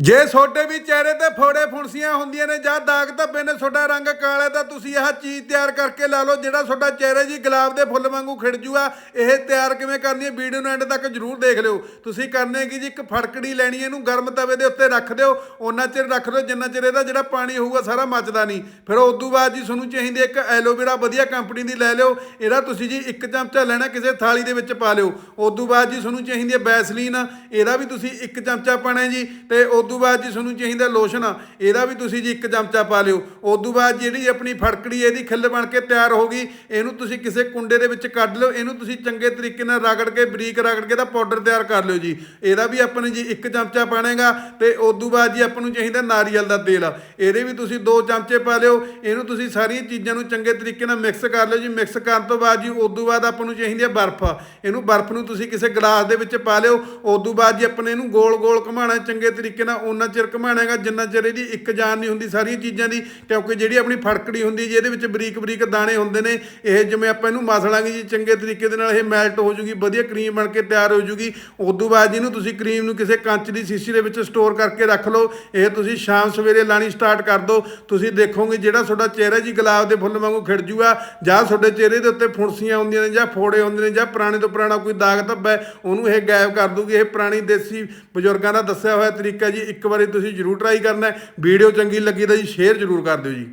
ਜੇ ਤੁਹਾਡੇ ਵੀ ਚਿਹਰੇ ਤੇ ਫੋੜੇ ਫੁੰਸੀਆਂ ਹੁੰਦੀਆਂ ਨੇ ਜਾਂ ਦਾਗ ਧੱਬੇ ਨੇ, ਤੁਹਾਡਾ ਰੰਗ ਕਾਲਾ ਤਾਂ ਤੁਸੀਂ ਇਹ ਚੀਜ਼ ਤਿਆਰ ਕਰਕੇ ਲਾ ਲਓ ਜਿਹੜਾ ਤੁਹਾਡਾ ਚਿਹਰਾ ਜੀ ਗੁਲਾਬ ਦੇ ਫੁੱਲ ਵਾਂਗੂ ਖਿੜ ਜੂਗਾ ਇਹ ਤਿਆਰ ਕਿਵੇਂ ਕਰਨੀ ਹੈ? ਵੀਡੀਓ ਨੂੰ ਐਂਡ ਤੱਕ ਜਰੂਰ ਦੇਖ ਲਿਓ। ਤੁਸੀਂ ਕਰਨੇ ਕੀ ਜੀ? ਇੱਕ ਫੜਕੜੀ ਲੈਣੀ ਇਹਨੂੰ ਗਰਮ ਤਵੇ ਦੇ ਉੱਤੇ ਰੱਖ ਦਿਓ। ਉਹਨਾਂ ਚਿਰ ਰੱਖ ਦਿਓ ਜਿੰਨਾ ਚਿਰ ਇਹਦਾ ਜਿਹੜਾ ਪਾਣੀ ਹੋਊਗਾ ਸਾਰਾ ਮੱਚਦਾ ਨਹੀਂ। ਫਿਰ ਉਸ ਤੋਂ ਬਾਅਦ ਜੀ ਤੁਹਾਨੂੰ ਚਾਹੀਦੀ ਇੱਕ ਐਲੋਵੇਰਾ ਵਧੀਆ ਕੰਪਨੀ ਦੀ ਲੈ ਲਿਓ। ਇਹਦਾ ਤੁਸੀਂ ਜੀ ਇੱਕ ਚਮਚਾ ਲੈਣਾ ਕਿਸੇ ਥਾਲੀ ਦੇ ਵਿੱਚ ਪਾ ਲਿਓ। ਉਸ ਤੋਂ ਬਾਅਦ ਜੀ ਤੁਹਾਨੂੰ ਚਾਹੀਦੀ ਹੈ ਬੈਸਲੀਨ ਇਹਦਾ ਵੀ ਤੁਸੀਂ ਇੱਕ ਚਮਚਾ ਪਾਣਾ ਜੀ। ਤੇ ਉਸ ਤੋਂ ਬਾਅਦ ਜੀ ਤੁਹਾਨੂੰ ਚਾਹੀਦਾ ਲੋਸ਼ਨ, ਇਹਦਾ ਵੀ ਤੁਸੀਂ ਜੀ ਇੱਕ ਚਮਚਾ ਪਾ ਲਿਓ। ਉਸ ਤੋਂ ਬਾਅਦ ਜਿਹੜੀ ਆਪਣੀ ਫੜਕੜੀ ਇਹਦੀ ਖਿੱਲ ਬਣ ਕੇ ਤਿਆਰ ਹੋ ਗਈ, ਇਹਨੂੰ ਤੁਸੀਂ ਕਿਸੇ ਕੁੰਡੇ ਦੇ ਵਿੱਚ ਕੱਢ ਲਿਓ, ਇਹਨੂੰ ਤੁਸੀਂ ਚੰਗੇ ਤਰੀਕੇ ਨਾਲ ਰਗੜ ਕੇ, ਬਰੀਕ ਰਗੜ ਕੇ ਦਾ ਪਾਊਡਰ ਤਿਆਰ ਕਰ ਲਿਓ ਜੀ। ਇਹਦਾ ਵੀ ਆਪਾਂ ਨੇ ਜੀ ਇੱਕ ਚਮਚਾ ਪਾਣੇਗਾ ਤੇ ਉਸ ਤੋਂ ਬਾਅਦ ਜੀ ਆਪਾਂ ਨੂੰ ਚਾਹੀਦਾ ਨਾਰੀਅਲ ਦਾ ਤੇਲ। ਇਹਦੇ ਵੀ ਤੁਸੀਂ ਦੋ ਚਮਚੇ ਪਾ ਲਿਓ, ਇਹਨੂੰ ਤੁਸੀਂ ਸਾਰੀਆਂ ਚੀਜ਼ਾਂ ਨੂੰ ਚੰਗੇ ਤਰੀਕੇ ਨਾਲ ਮਿਕਸ ਕਰ ਲਿਓ ਜੀ। ਮਿਕਸ ਕਰਨ ਤੋਂ ਬਾਅਦ ਜੀ ਉਸ ਤੋਂ ਬਾਅਦ ਆਪਾਂ ਨੂੰ ਚਾਹੀਦੀ ਹੈ ਬਰਫ਼। ਇਹਨੂੰ ਬਰਫ਼ ਨੂੰ ਤੁਸੀਂ ਕਿਸੇ ਗਲਾਸ ਦੇ ਵਿੱਚ ਪਾ ਲਿਓ ਉਸ ਤੋਂ ਬਾਅਦ ਜੀ ਆਪਣੇ ਇਹਨੂੰ ਗੋਲ ਗੋਲ ਘੁਮਾਉਣਾ, ਚੰਗੇ ਤਰੀਕੇ ਨਾਲ ਉਹਨਾਂ ਚਿਰ ਘੁਮਾਉਣਾ ਹੈਗਾ ਜਿੰਨਾ ਚਿਰ ਇਹਦੀ ਇੱਕ ਜਾਨ ਨਹੀਂ ਹੁੰਦੀ ਸਾਰੀਆਂ ਚੀਜ਼ਾਂ ਦੀ ਕਿਉਂਕਿ ਜਿਹੜੀ ਆਪਣੀ ਫੜਕੜੀ ਹੁੰਦੀ ਜੀ ਇਹਦੇ ਵਿੱਚ ਬਰੀਕ ਬਰੀਕ ਦਾਣੇ ਹੁੰਦੇ ਨੇ ਇਹ ਜਿਵੇਂ ਆਪਾਂ ਇਹਨੂੰ ਮਸ ਮਸਲਾਂਗੇ ਜੀ ਚੰਗੇ ਤਰੀਕੇ ਦੇ ਨਾਲ ਇਹ ਮੈਲਟ ਹੋ ਜੂਗੀ ਵਧੀਆ ਕਰੀਮ ਬਣ ਕੇ ਤਿਆਰ ਹੋ ਜੂਗੀ ਉਸ ਤੋਂ ਬਾਅਦ ਜਿਹਨੂੰ ਤੁਸੀਂ ਕਰੀਮ ਨੂੰ ਕਿਸੇ ਕੰਚ ਦੀ ਸ਼ੀਸ਼ੀ ਦੇ ਵਿੱਚ ਸਟੋਰ ਕਰਕੇ ਰੱਖ ਲਓ ਇਹ ਤੁਸੀਂ ਸ਼ਾਮ ਸਵੇਰੇ ਲਾਣੀ ਸਟਾਰਟ ਕਰ ਦਿਓ ਤੁਸੀਂ ਦੇਖੋਗੇ ਜਿਹੜਾ ਤੁਹਾਡਾ ਚਿਹਰਾ ਜੀ ਗੁਲਾਬ ਦੇ ਫੁੱਲ ਵਾਂਗੂ ਖਿੜ ਜੂਗਾ ਜਾਂ ਤੁਹਾਡੇ ਚਿਹਰੇ ਦੇ ਉੱਤੇ ਫੁੰਸੀਆਂ ਹੁੰਦੀਆਂ ਨੇ ਜਾਂ ਫੋੜੇ ਹੁੰਦੇ ਨੇ ਜਾਂ ਪੁਰਾਣੇ ਤੋਂ ਪੁਰਾਣਾ ਕੋਈ ਦਾਗ ਧੱਬਾ ਹੈ, ਉਹਨੂੰ ਇਹ ਗਾਇਬ ਕਰ ਦੂਗੀ ਇਹ ਪੁਰਾਣੀ ਦੇਸੀ ਬਜ਼ੁਰਗਾਂ ਦਾ ਦੱਸਿਆ ਹੋਇਆ ਤਰੀਕਾ ਜੀ ਇੱਕ ਵਾਰੀ ਤੁਸੀਂ ਜ਼ਰੂਰ ਟਰਾਈ ਕਰਨਾ ਵੀਡੀਓ ਚੰਗੀ ਲੱਗੀ ਤਾਂ ਜੀ ਸ਼ੇਅਰ ਜ਼ਰੂਰ ਕਰ ਦਿਓ ਜੀ।